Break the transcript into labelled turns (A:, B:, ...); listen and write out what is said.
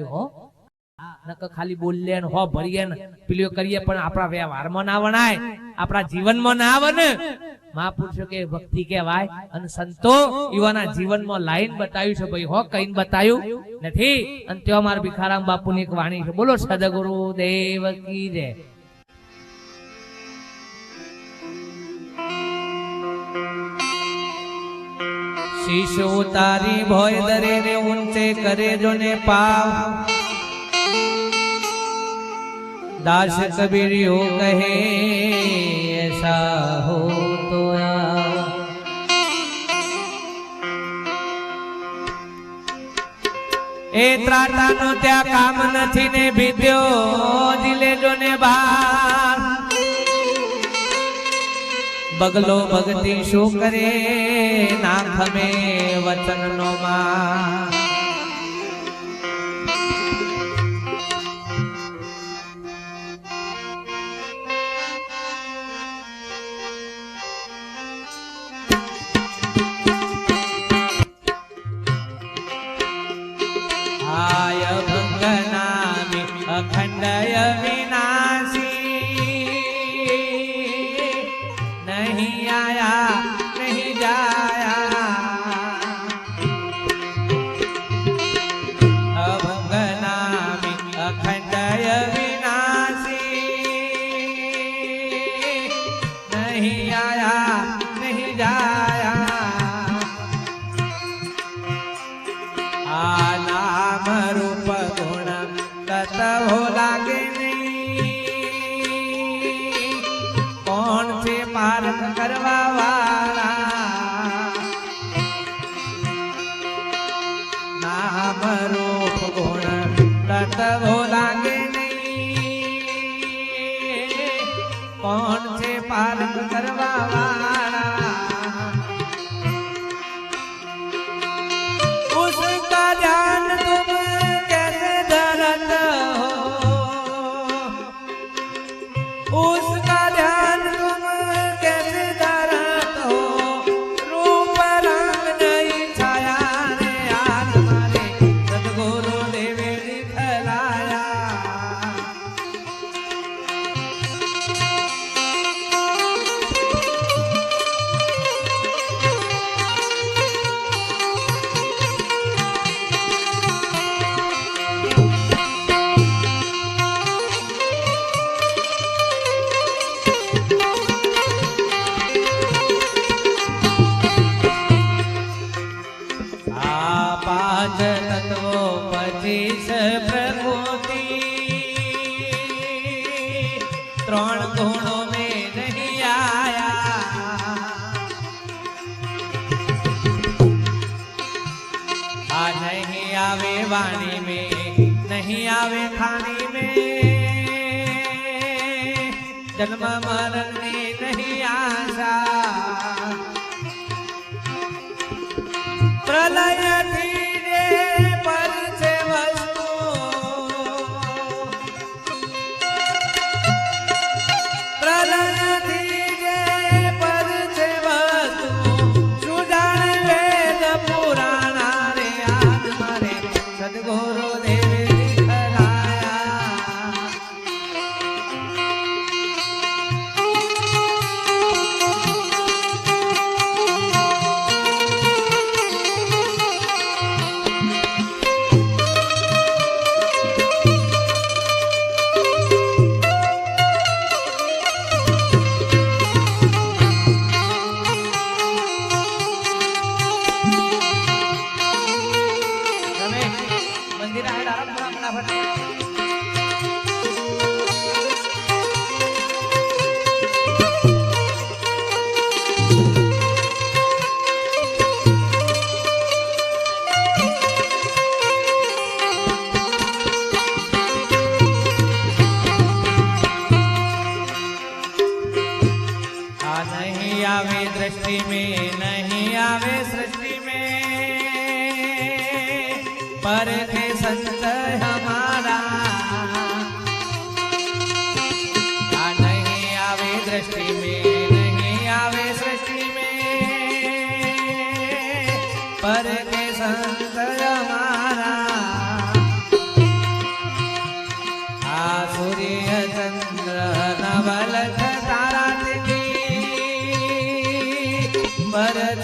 A: હો. નકર ખાલી બોલીએ ને હો ભરીએ ને કરીએ પણ આપણા વ્યવહારમાં ના વણાય. આપણા જીવનમાં ના આવે ને મહાપુરુષો કે ભક્તિ કહેવાય. અને સંતો યુવાના જીવનમાં લાઈન બતાવ્યું છે ભાઈ હો કઈ બતાવ્યું નથી. અને ત્યાં મારા ભિખારામ બાપુની એક વાણી છે. બોલો સદગુરુ દેવ કી જય. શીશો ઉતારી ભોય દરે ને ઊંચે કરે જો ને પાવ. દાસ કબીરિયો કહે એસા હો તો એ ત્રાટાનો ત્યાં કામ નથી ને ભીદ્યો દિલેજો ને બાર. બગલો ભક્તિ શું કરે? ના ખમે વચન નો માં આય તતવો લાગે નહીં કોણ છે પારખ કરવા વાળા નામ રૂપ ગુણ તતવો લાગે છે કરવા પછી પ્રભુતિ ત્રણ ગુણો મે નહીં આયા આ નહીં આવે વાણી મેં નહીં આવે ખાણી મેં જન્મ મરણની નહીં આશા પ્રલય ધીરા હેડ આરામ થોડા ફટાફટ દ્રષ્ટિ મેં संत हमारा। नहीं आवे में नहीं आवे सृष्टि में। पर संत हमारा। आ सूर्य चंद्र नवलख तारा पर